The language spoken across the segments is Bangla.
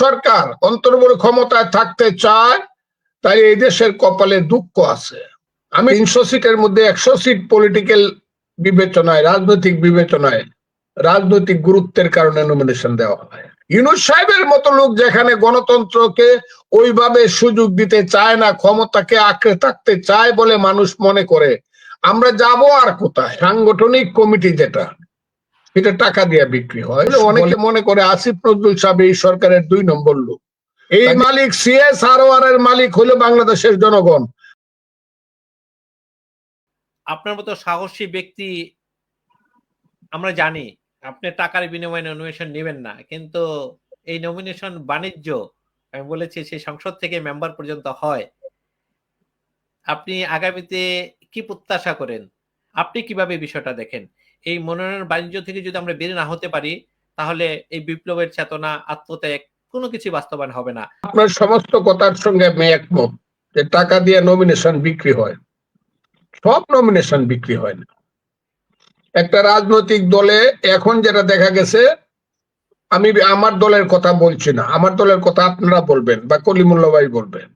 সরকার অন্তর্বর্তী ক্ষমতায় থাকতে চায়, তাই এই দেশের কপালে দুঃখ আছে। আমি তিনশো সিটের মধ্যে একশো সিট পলিটিক্যাল বিবেচনায়, রাজনৈতিক বিবেচনায় রাজনৈতিক গুরুত্বের কারণে নমিনেশন দেওয়া হয়। ইউনুস সাহেবের মতো লোক যেখানে গণতন্ত্রকে ওইভাবে সুযোগ দিতে চায় না, ক্ষমতাকে আঁকড়ে থাকতে চায় বলে মানুষ মনে করে, আমরা যাব আর কোথায়? সাংগঠনিক কমিটি যেটা এটা টাকা দিয়ে বিক্রি হয়। অনেকে মনে করে আসিফ নজরুল সাহেব এই সরকারের দুই নম্বর লোক। এই মালিক সিএস আর এর মালিক হলো বাংলাদেশের জনগণ। আপনার মতো সাহসী ব্যক্তি আমরা জানি আপনি টাকার বিনিময়ে নমিনেশন নেবেন না কিন্তু এই নমিনেশন বাণিজ্য আমি বলেছি সেই সংসদ থেকে মেম্বার পর্যন্ত হয়। আপনি আগামীতে কি প্রত্যাশা করেন? আপনি কীভাবে বিষয়টা দেখেন? এই মনোনয়ন বাণিজ্য থেকে যদি আমরা বের না হতে পারি, তাহলে এই বিপ্লবের চেতনা, আত্মত্যাগ কোনো কিছু বাস্তবায়ন হবে না। আপনার সমস্ত কথার সঙ্গে আমি একমত যে টাকা দিয়ে নমিনেশন বিক্রি হয়। সব নমিনেশন বিক্রি হয় না। একটা রাজনৈতিক দলে এখন যেটা দেখা গেছে, আমি আমার দলের কথা বলছি না। আমার দলের কথা আপনারা বলবেন বা কলিমুল্লা ভাই বলবেন।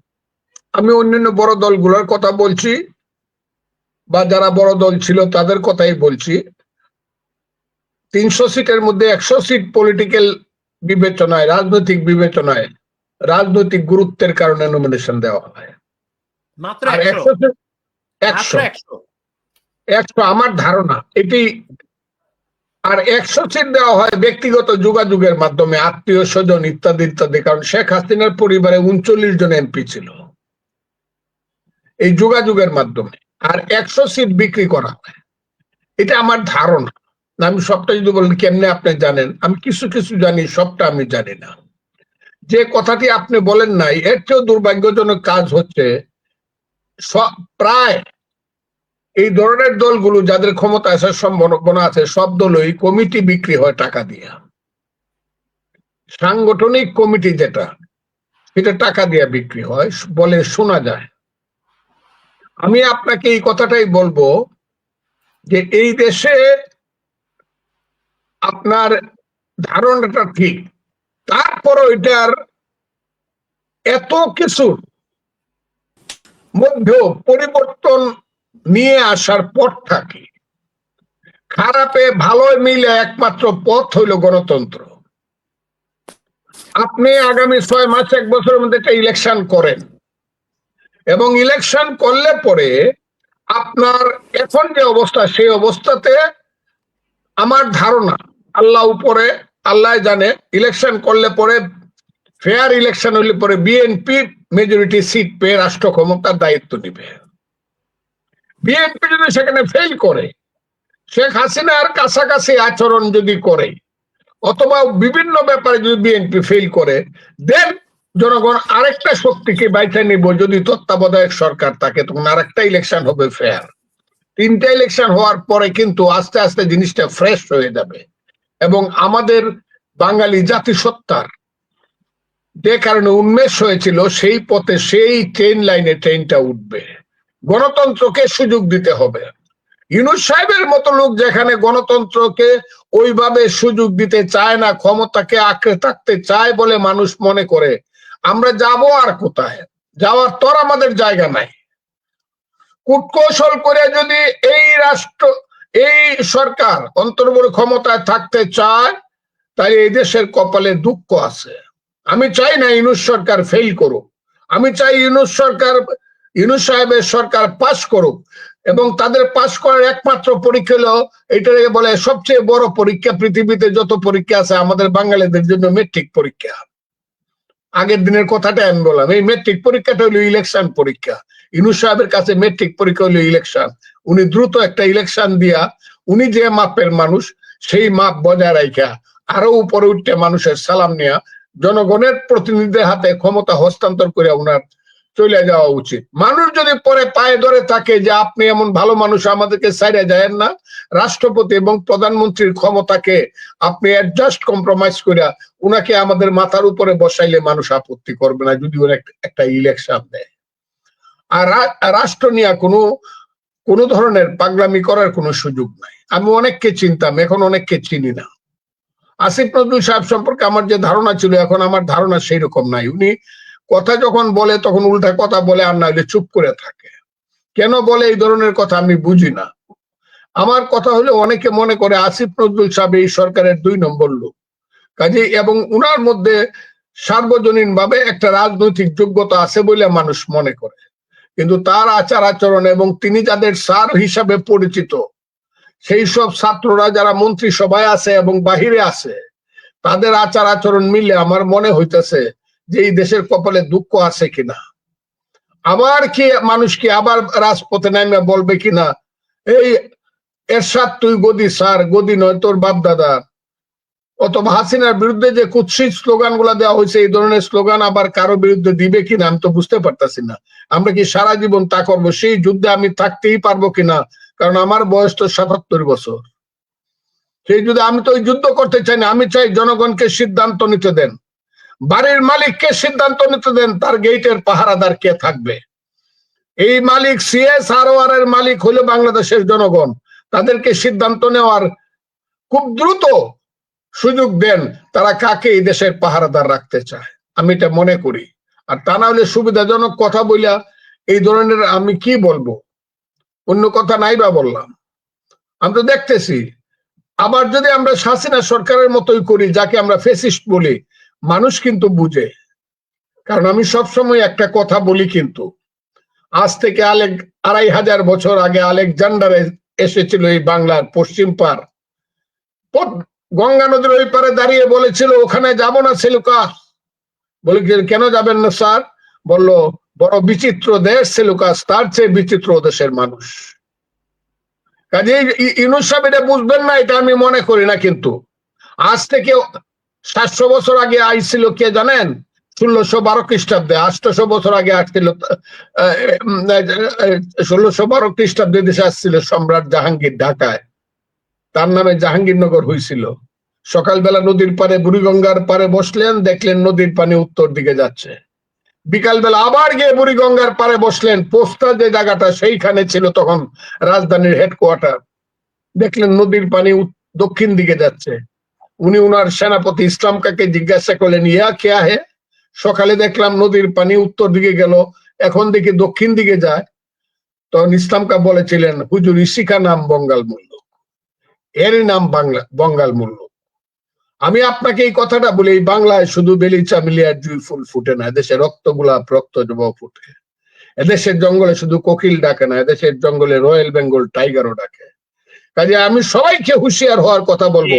আমি অন্যান্য বড় দলগুলোর কথা বলছি বা যারা বড় দল ছিল তাদের কথাই বলছি। তিনশো সিটের মধ্যে একশো সিট পলিটিক্যাল বিবেচনায় রাজনৈতিক বিবেচনায় রাজনৈতিক গুরুত্বের কারণে নমিনেশন দেওয়া হয়। একশো আমার ধারণা। এটি আর একশো সিট দেওয়া হয় ব্যক্তিগত যোগাযোগের মাধ্যমে আত্মীয় স্বজন ইত্যাদি ইত্যাদি কারণ শেখ হাসিনার পরিবারে উনচল্লিশ জন এমপি ছিল। এই যোগাযোগের মাধ্যমে। আর একশো সিট বিক্রি করা হয়। এটা আমার ধারণা। আমি সবটা যদি বলেন, কেমনে আপনি জানেন? আমি কিছু কিছু জানি, সবটা আমি জানি না। যে কথাটি আপনি বলেন নাই, এর চেয়েও দুর্ভাগ্যজনক কাজ হচ্ছে প্রায় এই ধরনের দলগুলো যাদের ক্ষমতা আসার সম্ভাবনা আছে, সব দলই কমিটি বিক্রি হয় টাকা দিয়ে। সাংগঠনিক কমিটি যেটা, সেটা টাকা দিয়ে বিক্রি হয়, বলে শোনা যায়। আমি আপনাকে এই কথাটাই বলব যে এই দেশে আপনার ধারণাটা ঠিক। তারপরও এটার এত কিছু মধ্যেও পরিবর্তন নিয়ে আসার পথ থাকে। খারাপে ভালো মিলে একমাত্র পথ হইল গণতন্ত্র। আপনি আগামী ছয় মাস, এক বছরের মধ্যে একটা ইলেকশন করেন। এবং ইলেকশন করলে পরে আপনার এখন যে অবস্থা, সেই অবস্থাতে আমার ধারণা আল্লাহ উপরে, আল্লাহ জানে ইলেকশন করলে পরে ফেয়ার ইলেকশন হলে পরে বিএনপি মেজরিটি সিট পেয়ে রাষ্ট্র ক্ষমতার দায়িত্ব নিবে। বিএনপি যদি সেখানে ফেল করে, শেখ হাসিনার কাছাকাছি আচরণ যদি করে, অথবা বিভিন্ন ব্যাপারে যদি বিএনপি ফেল করে দেন জনগণ আরেকটা শক্তিকে বাইটা নিব, যদি তত্ত্বাবধায়ক সরকার থাকে, তখন আরেকটা ইলেকশন হবে ফেয়ার তিনটা ইলেকশন হওয়ার পরে কিন্তু আস্তে আস্তে জিনিসটা ফ্রেশ হয়ে যাবে। এবং আমাদের বাঙালি জাতিসত্তার যে কারণে উন্মেষ হয়েছিল, সেই পথে সেই ট্রেন লাইনে ট্রেনটা উঠবে। গণতন্ত্রকে সুযোগ দিতে হবে। ইউনুস সাহেবের মতো লোক যেখানে গণতন্ত্রকে ওইভাবে সুযোগ দিতে চায় না, ক্ষমতাকে আঁকড়ে থাকতে চায় বলে মানুষ মনে করে, আমরা যাব আর কোথায়? যাওয়ার তোর আমাদের জায়গা নাই। কূটকৌশল করে যদি এই রাষ্ট্র এই সরকার অন্তর্বর্তী ক্ষমতায় থাকতে চায়, তাই এই দেশের কপালে দুঃখ আছে। আমি চাই না ইউনুস সরকার ফেল করুক। আমি চাই ইউনুস সরকার, ইউনুস সাহেবের সরকার পাশ করুক। এবং তাদের পাশ করার একমাত্র পরীক্ষা হলো, এটাকে বলে সবচেয়ে বড় পরীক্ষা, পৃথিবীতে যত পরীক্ষা আছে, আমাদের বাঙালিদের জন্য মেট্রিক পরীক্ষা। আগের দিনের কথাটা আমি বললাম, এই মেট্রিক পরীক্ষাটা হলো ইলেকশন পরীক্ষা। ইউনুস সাহেবের কাছে মেট্রিক পরীক্ষা হলো ইলেকশন উনি দ্রুত একটা ইলেকশন দিয়া, উনি যে মাপের মানুষ, সেই মাপ বজায় রাখা আরও উপরে উঠতে মানুষের সালাম নেয়া, জনগণের প্রতিনিধিদের হাতে ক্ষমতা হস্তান্তর করে ওনার চলে যাওয়া উচিত। মানুষ যদি পরে পায়ে ধরে থাকে যে আপনি এমন ভালো মানুষ, আমাদেরকে সাইডে যায় না, রাষ্ট্রপতি এবং প্রধানমন্ত্রীর ক্ষমতাকে আপনি অ্যাডজাস্ট কম্প্রোমাইজ করে উনাকে আমাদের মাথার উপরে বসাইলে মানুষ আপত্তি করবে না যদি ওরা একটা ইলেকশন দেয়। আর রাষ্ট্র নিয়ে কোনো কোনো ধরনের পাগলামি করার কোনো সুযোগ নাই। আমি অনেককে চিনতাম, এখন অনেককে চিনি না। আসিফ নজরুল সাহেব সম্পর্কে আমার যে ধারণা ছিল, এখন আমার ধারণা সেই রকম নাই। উনি কথা যখন বলে, তখন উল্টা কথা বলে, আর না হলে চুপ করে থাকে। কেন বলে এই ধরনের কথা আমি বুঝি না। আমার কথা হলো অনেকে মনে করে আসিফ নজরুল সাহেব এই সরকারের দুই নম্বর লোক। কাজে এবং উনার মধ্যে সার্বজনীন ভাবে একটা রাজনৈতিক যোগ্যতা আছে বলে মানুষ মনে করে। কিন্তু তার আচার আচরণ এবং তিনি যাদের স্যার হিসাবে পরিচিত, সেই সব ছাত্ররা যারা মন্ত্রিসভায় আছে এবং বাহিরে আছে, তাদের আচার আচরণ মিলে আমার মনে হইতেছে যে এই দেশের কপালে দুঃখ আছে কিনা। আবার কি মানুষ কি আবার রাজপথে নামে বলবে কিনা? এই এরশাদ তুই গদি, স্যার, গদি নয়, তোর বাপ দাদা অথবা হাসিনার বিরুদ্ধে যে কুৎসিত স্লোগানগুলা দেওয়া হয়েছে, এই ধরনের স্লোগান আবার কারও বিরুদ্ধে দিবে কিনা আমি তো বুঝতে পারতাছি না। আমরা কি সারা জীবন তা করব? সেই যুদ্ধে আমি থাকতেই পারব কিনা? কারণ আমার বয়স তো সাতাত্তর বছর। সেই যুদ্ধে আমি তো ওই যুদ্ধ করতে চাই না। আমি চাই জনগণকে সিদ্ধান্ত নিতে দেন। বাড়ির মালিককে সিদ্ধান্ত নিতে দেন, তার গেটের পাহারাদার কে থাকবে। এই মালিক সিএস আর এর মালিক হলো বাংলাদেশের জনগণ। তাদেরকে সিদ্ধান্ত নেওয়ার খুব দ্রুত সুযোগ দেন, তারা কাকে এই দেশের পাহারাদার রাখতে চায়? আমি এটা মনে করি। আর তা না হলে সুবিধাজনক কথা বইলা এই ধরনের আমি কি বলব? অন্য কথা নাই বা বললাম। আমি তো দেখতেছি, আবার যদি আমরা শাসিনা সরকারের মতোই করি, যাকে আমরা ফেসিস্ট বলি, মানুষ কিন্তু বুঝে। কারণ আমি সবসময় একটা কথা বলি কিন্তু, আজ থেকে আলেক, আড়াই হাজার বছর আগে আলেকজান্ডারে এসেছিল এই বাংলার পশ্চিম পার। গঙ্গা নদীর ওই পারে দাঁড়িয়ে বলেছিল, ওখানে যাব না সেলুকাস বলে কেন যাবেন না, স্যার? বলল, বড় বিচিত্র দেশ সেলুকাস তার চেয়ে বিচিত্র দেশের মানুষ। কাজে ইনুস সাহেব এটা বুঝবেন না, এটা আমি মনে করি না কিন্তু। আজ থেকে সাতশো বছর আগে আইছিল কে জানেন? ষোলোশো বারো খ্রিস্টাব্দে, আটশো বছর আগে আসছিল ষোলোশো বারো খ্রিস্টাব্দে দেশে আসছিল সম্রাট জাহাঙ্গীর ঢাকায়। তার নামে জাহাঙ্গীরনগর হয়েছিল সকালবেলা নদীর পারে বুড়িগঙ্গার পারে বসলেন, দেখলেন নদীর পানি উত্তর দিকে যাচ্ছে। বিকালবেলা আবার গিয়ে বুড়িগঙ্গার পারে বসলেন পোস্টা যে জায়গাটা সেইখানে ছিল তখন রাজধানীর হেডকোয়ার্টার। দেখলেন নদীর পানি দক্ষিণ দিকে যাচ্ছে। উনি উনার সেনাপতি ইসলাম কাকে জিজ্ঞাসা করলেন, ইয়া কেয়া হে সকালে দেখলাম নদীর পানি উত্তর দিকে গেল, এখন দেখি দক্ষিণ দিকে যায়। তখন ইসলাম কা বলেছিলেন, হুজুর ইসিকা নাম বঙ্গাল মূল্য এরই নাম বাংলা, বঙ্গাল মূল্য। আমি আপনাকে এই কথাটা বলি, এই বাংলায় শুধু বেলিচা মিলিয়ার জুই ফুল ফুটে না, এদেশে রক্ত গোলাপ, রক্ত জবা ফুটে। এদেশের জঙ্গলে শুধু কোকিল ডাকে না, এদেশের জঙ্গলে রয়্যাল বেঙ্গল টাইগারও ডাকে। কাজে আমি সবাইকে হুঁশিয়ার হওয়ার কথা বলব।